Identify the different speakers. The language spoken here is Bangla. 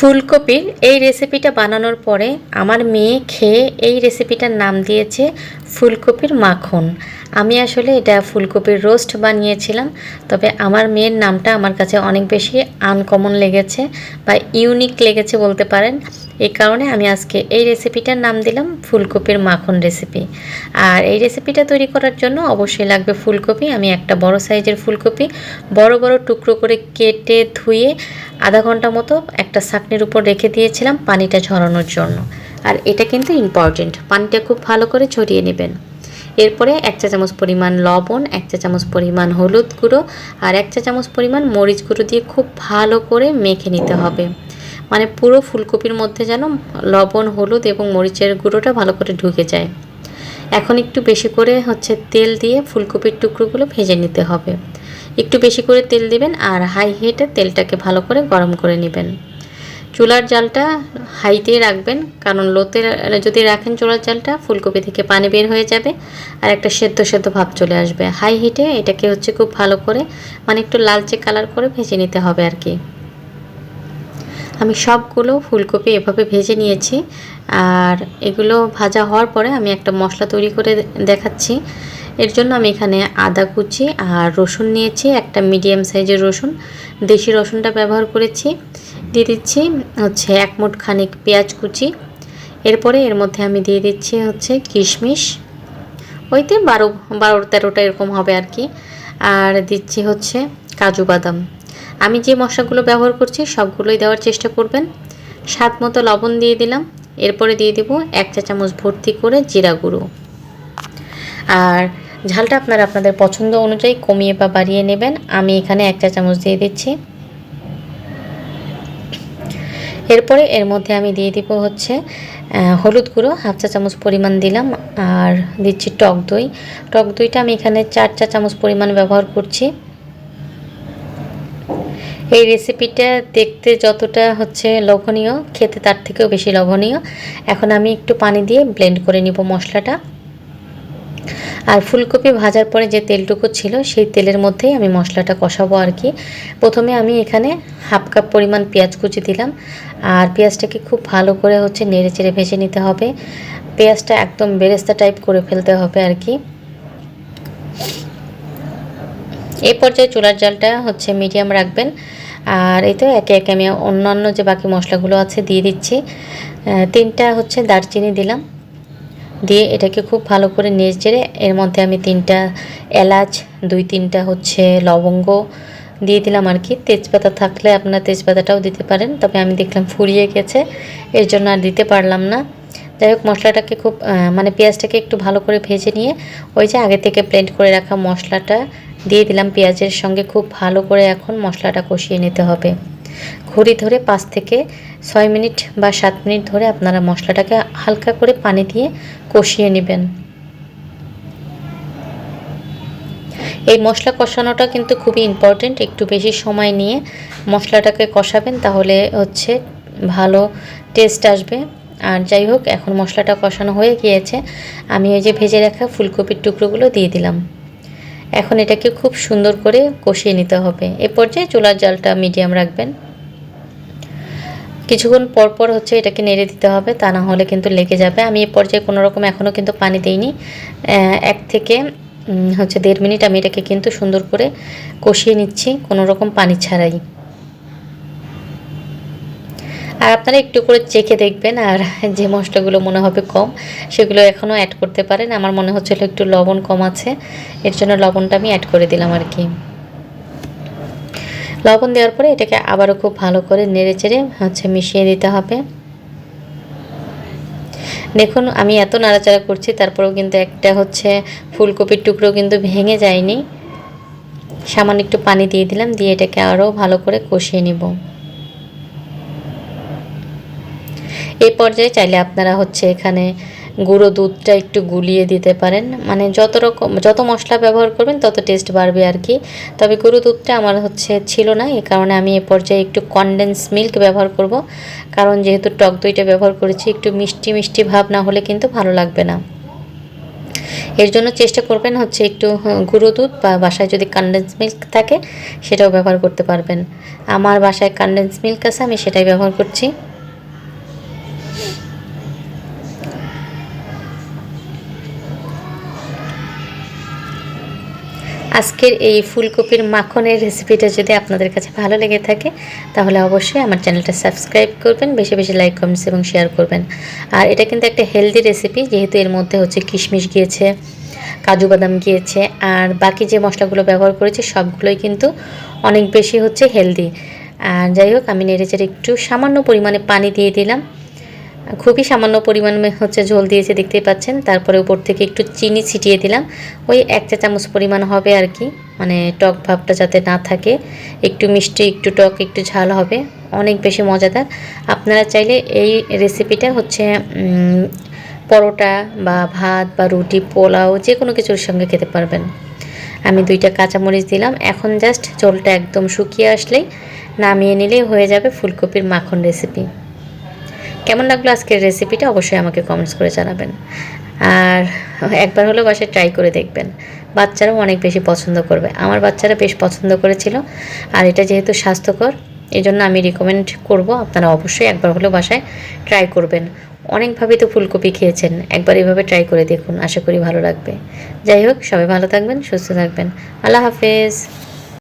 Speaker 1: ফুলকপির এই রেসিপিটা বানানোর পরে আমার মেয়ে খেয়ে এই রেসিপিটার নাম দিয়েছে ফুলকপির মাখন। আমি আসলে এটা ফুলকপির রোস্ট বানিয়েছিলাম, তবে আমার মেয়ের নামটা আমার কাছে অনেক বেশি আনকমন লেগেছে বা ইউনিক লেগেছে বলতে পারেন। এই কারণে আমি আজকে এই রেসিপিটার নাম দিলাম ফুলকপির মাখন রেসিপি আর এই রেসিপিটা তৈরি করার জন্য অবশ্যই লাগবে ফুলকপি। আমি একটা বড় সাইজের ফুলকপি বড় বড় টুকরো করে কেটে ধুয়ে আধা ঘণ্টা মতো একটা ছাকনির উপর রেখে দিয়েছিলাম পানিটা ঝরানোর জন্য। আর এটা কিন্তু ইম্পর্টেন্ট পানিটা খুব ভালো করে ছড়িয়ে নেবেন। এরপরে এক চা চামচ পরিমাণ লবণ, এক চা চামচ পরিমাণ হলুদ গুঁড়ো আর এক চা চামচ পরিমাণ মরিচ গুঁড়ো দিয়ে খুব ভালো করে মেখে নিতে হবে। মানে পুরো ফুলকপির মধ্যে যেন লবণ, হলুদ এবং মরিচের গুঁড়োটা ভালো করে ঢুকে যায়। এখন একটু বেশি করে হচ্ছে তেল দিয়ে ফুলকপির টুকরোগুলো ভেজে নিতে হবে। একটু বেশি করে তেল দিবেন আর হাই হিটে তেলটাকে ভালো করে গরম করে নেবেন। চুলার জালটা হাইতে রাখবেন, কারণ লোতে যদি রাখেন চুলার জালটা, ফুলকপি থেকে পানি বের হয়ে যাবে আর একটা সেদ্ধ সেদ্ধ ভাব চলে আসবে। হাই হিটে এটাকে হচ্ছে খুব ভালো করে মানে একটু লালচে কালার করে ভেজে নিতে হবে আর কি। আমি সবগুলো ফুলকপি এভাবে ভেজে নিয়েছি। আর এগুলো ভাজা হওয়ার পরে আমি একটা মশলা তৈরি করে দেখাচ্ছি। এর জন্য আমি এখানে আদা কুচি আর রসুন নিয়েছি, একটা মিডিয়াম সাইজের রসুন। দেশি রসুনটা ব্যবহার করেছি। দিয়ে দিচ্ছি হচ্ছে এক মুঠ খানিক পেঁয়াজ কুচি। এরপরে এর মধ্যে আমি দিয়ে দিচ্ছি হচ্ছে কিশমিশ। ওইতে বারো বারো তেরোটা এরকম হবে আর কি। আর দিচ্ছি হচ্ছে কাজু বাদাম। আমি যে মশলাগুলো ব্যবহার করছি, সবগুলোই দেওয়ার চেষ্টা করবেন। স্বাদ মতো লবণ দিয়ে দিলাম। এরপরে দিয়ে দিব এক চা চামচ ভর্তি করে জিরা গুঁড়ো। আর ঝালটা আপনারা আপনাদের পছন্দ অনুযায়ী কমিয়ে বা বাড়িয়ে নেবেন। আমি এখানে এক চা চামচ দিয়ে দিচ্ছি। এরপরে এর মধ্যে আমি দিয়ে দিব হচ্ছে হলুদ গুঁড়ো, হাফ চা চামচ পরিমাণ দিলাম। আর দিচ্ছি টক দই। টক দইটা আমি এখানে চার চা চামচ পরিমাণ ব্যবহার করছি। এই রেসিপিটা দেখতে যতটা হচ্ছে লবণীয় খেতে তার থেকেও বেশি লবণীয় এখন আমি একটু পানি দিয়ে ব্লেন্ড করে নিব মশলাটা। আর ফুলকপি ভাজার পরে যে তেলটুকু ছিল, সেই তেলের মধ্যেই আমি মশলাটা কষাবো আর কি। প্রথমে আমি এখানে হাফ কাপ পরিমাণ পেঁয়াজ কুচি দিলাম। আর পেঁয়াজটাকে খুব ভালো করে হচ্ছে নেড়ে চেড়ে ভেজে নিতে হবে। পেঁয়াজটা একদম বেরেস্তা টাইপ করে ফেলতে হবে আর কি। এই পর্যায়ে চুলার জালটা হচ্ছে মিডিয়াম রাখবেন। আর এই তো একে একে আমি অন্যান্য যে বাকি মশলাগুলো আছে দিয়ে দিচ্ছি। তিনটা হচ্ছে দারচিনি দিলাম। দিয়ে এটাকে খুব ভালো করে নেড়ে এর মধ্যে আমি তিনটা এলাচ, দুই তিনটা হচ্ছে লবঙ্গ দিয়ে দিলাম আর কি। তেজপাতা থাকলে আপনার তেজপাতাটাও দিতে পারেন, তবে আমি দেখলাম ফুরিয়ে গেছে, এর জন্য আর দিতে পারলাম না। যাই হোক, মশলাটাকে খুব মানে পেঁয়াজটাকে একটু ভালো করে ভেজে নিয়ে ওই যে আগে থেকে প্লেন্ট করে রাখা মশলাটা দিয়ে দিলাম পেঁয়াজের সঙ্গে খুব ভালো করে এখন মশলাটা কষিয়ে নিতে হবে। ঘড়ি ধরে পাঁচ থেকে ছয় মিনিট বা সাত মিনিট ধরে আপনারা মশলাটাকে হালকা করে পানি দিয়ে কষিয়ে নেবেন। এই মশলা কষানোটা কিন্তু খুবই ইম্পর্টেন্ট একটু বেশি সময় নিয়ে মশলাটাকে কষাবেন তাহলে হচ্ছে ভালো টেস্ট আসবে। আর যাই হোক, এখন মশলাটা কষানো হয়ে গিয়েছে। আমি ওই যে ভেজে রাখা ফুলকপির টুকরোগুলো দিয়ে দিলাম। এখন এটাকে খুব সুন্দর করে কষিয়ে নিতে হবে। এ পর্যায়ে চুলার জালটা মিডিয়াম রাখবেন। কিছুক্ষণ পর পর হচ্ছে এটাকে নেড়ে দিতে হবে, তা না হলে কিন্তু লেগে যাবে। আমি এ পর্যায়ে কোনো রকম এখনও কিন্তু পানি দিইনি। এক থেকে হচ্ছে দেড় মিনিট আমি এটাকে কিন্তু সুন্দর করে কষিয়ে নিচ্ছি, কোনো রকম পানি ছাড়াই। আর আপনারা একটু করে চেখে দেখবেন আর যে মশলাগুলো মনে হবে কম, সেগুলো এখনও অ্যাড করতে পারেন। আমার মনে হচ্ছিল একটু লবণ কম আছে, এর জন্য লবণটা আমি অ্যাড করে দিলাম আর কি। লবণ দেওয়ার পরে এটাকে আবারও খুব ভালো করে নেড়ে চেড়ে হচ্ছে মিশিয়ে দিতে হবে। দেখুন, আমি এত নাড়াচাড়া করছি, তারপরেও কিন্তু একটা হচ্ছে ফুলকপির টুকরো কিন্তু ভেঙে যায়নি। সামান্য একটু পানি দিয়ে দিলাম, দিয়ে এটাকে আরও ভালো করে কষিয়ে নিব। এই পর্যায়ে চাইলে আপনারা হচ্ছে এখানে গুঁড়ো দুধটা একটু গুলিয়ে দিতে পারেন। মানে যত রকম যত মশলা ব্যবহার করবেন, তত টেস্ট বাড়বে আর কি। তবে গুঁড়ো দুধটা আমার হচ্ছে ছিল না এই কারণে আমি এ পর্যায়ে একটু কনডেন্স মিল্ক ব্যবহার করব। কারণ যেহেতু টক দইটা ব্যবহার করেছি, একটু মিষ্টি মিষ্টি ভাব না হলে কিন্তু ভালো লাগবে না। এর জন্য চেষ্টা করবেন হচ্ছে একটু হ- গুঁড়ো দুধ বা বাসায় যদি কনডেন্স মিল্ক থাকে, সেটাও ব্যবহার করতে পারবেন। আমার বাসায় কনডেন্স মিল্ক আছে, আমি সেটাই ব্যবহার করছি। আজকের এই ফুলকপির মাখনের রেসিপিটা যদি আপনাদের কাছে ভালো লেগে থাকে, তাহলে অবশ্যই আমার চ্যানেলটা সাবস্ক্রাইব করবেন, বেশি বেশি লাইক কমেন্টস এবং শেয়ার করবেন। আর এটা কিন্তু একটা হেলদি রেসিপি যেহেতু এর মধ্যে হচ্ছে কিশমিশ গিয়েছে, কাজু বাদাম গিয়েছে, আর বাকি যে মশলাগুলো ব্যবহার করেছি, সবগুলোই কিন্তু অনেক বেশি হচ্ছে হেলদি আর যাই হোক, আমি নেড়েচেড়ে একটু সামান্য পরিমাণে পানি দিয়ে দিলাম। খুবই সামান্য পরিমাণে হচ্ছে ঝোল দিয়েছে, দেখতেই পাচ্ছেন। তারপরে উপর থেকে একটু চিনি ছিটিয়ে দিলাম। ওই এক চা চামচ পরিমাণ হবে আর কি। মানে টক ভাবটা যাতে না থাকে। একটু মিষ্টি, একটু টক, একটু ঝাল হবে। অনেক বেশি মজাদার। আপনারা চাইলে এই রেসিপিটা হচ্ছে পরোটা বা ভাত বা রুটি, পোলাও যে কোনো কিছুর সঙ্গে খেতে পারবেন। আমি দুইটা কাঁচামরিচ দিলাম। এখন জাস্ট ঝোলটা একদম শুকিয়ে আসলেই নামিয়ে নিলেই হয়ে যাবে ফুলকপির মাখন রেসিপি কেমন লাগল আজকের রেসিপিটা অবশ্যই আমাকে কমেন্টস করে জানাবেন। আর একবার হলেও বাসায় ট্রাই করে দেখবেন। বাচ্চারাও অনেক বেশি পছন্দ করবে। আমার বাচ্চারা বেশ পছন্দ করেছিল। আর এটা যেহেতু স্বাস্থ্যকর এই জন্য আমি রিকমেন্ড করব। আপনারা অবশ্যই একবার হলেও বাসায় ট্রাই করবেন। অনেকভাবেই তো ফুলকপি খেয়েছেন। একবার এভাবে ট্রাই করে দেখুন। আশা করি ভালো লাগবে। যাই হোক, সবাই ভালো থাকবেন, সুস্থ থাকবেন। আল্লাহ হাফেজ।